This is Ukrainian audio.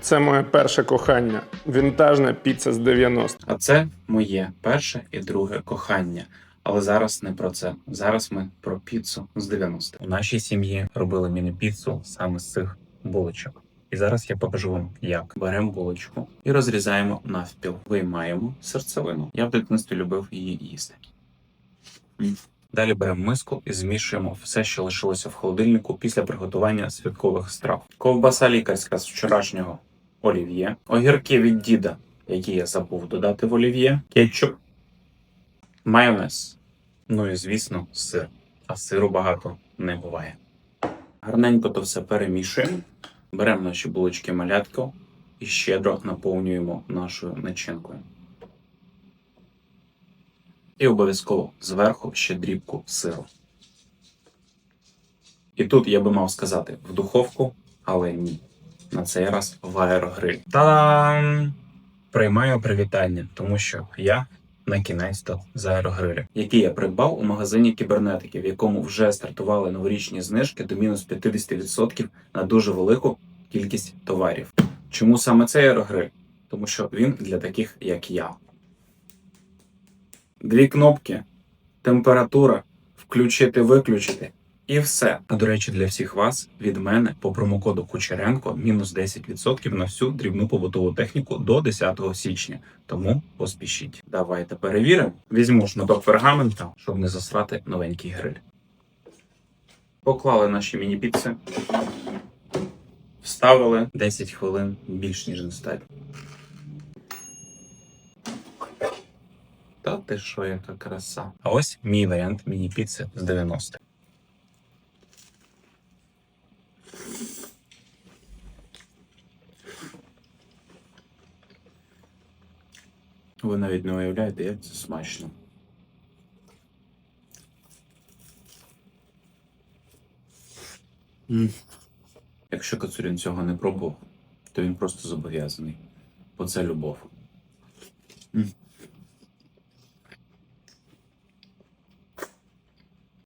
Це моє перше кохання. Вінтажна піца з 90. А це моє перше і друге кохання. Але зараз не про це. Зараз ми про піцу з 90. У нашій сім'ї робили міні-піцу саме з цих булочок. І зараз я покажу вам, як беремо булочку і розрізаємо навпіл. Виймаємо серцевину. Я в дитинстві любив її їсти. Далі беремо миску і змішуємо все, що лишилося в холодильнику після приготування святкових страв. Ковбаса лікарська з вчорашнього олів'є, огірки від діда, які я забув додати в олів'є, кетчуп, майонез. Ну і звісно, сир. А сиру багато не буває. Гарненько то все перемішуємо. Беремо наші булочки малятко і щедро наповнюємо нашою начинкою. І обов'язково зверху ще дрібку сиру. І тут я би мав сказати в духовку, але ні. На цей раз в аерогриль. Та-дам! Приймаю привітання, тому що я на кінець то з аерогриля, який я придбав у магазині кібернетики, в якому вже стартували новорічні знижки до мінус 50% на дуже велику кількість товарів. Чому саме цей аерогриль? Тому що він для таких, як я. Дві кнопки, температура, включити-виключити. І все. А до речі, для всіх вас від мене по промокоду Кучеренко мінус 10% на всю дрібну побутову техніку до 10 січня. Тому поспішіть. Давайте перевіримо. Візьму шматок пергамента, щоб не засрати новенький гриль. Поклали наші міні-піци. Вставили 10 хвилин більш ніж достатньо. Та ти що, яка краса. А ось мій варіант міні-піци з 90. Ви навіть не уявляєте, як це смачно. М. Якщо Кацурін цього не пробував, то він просто зобов'язаний. Бо це любов. М.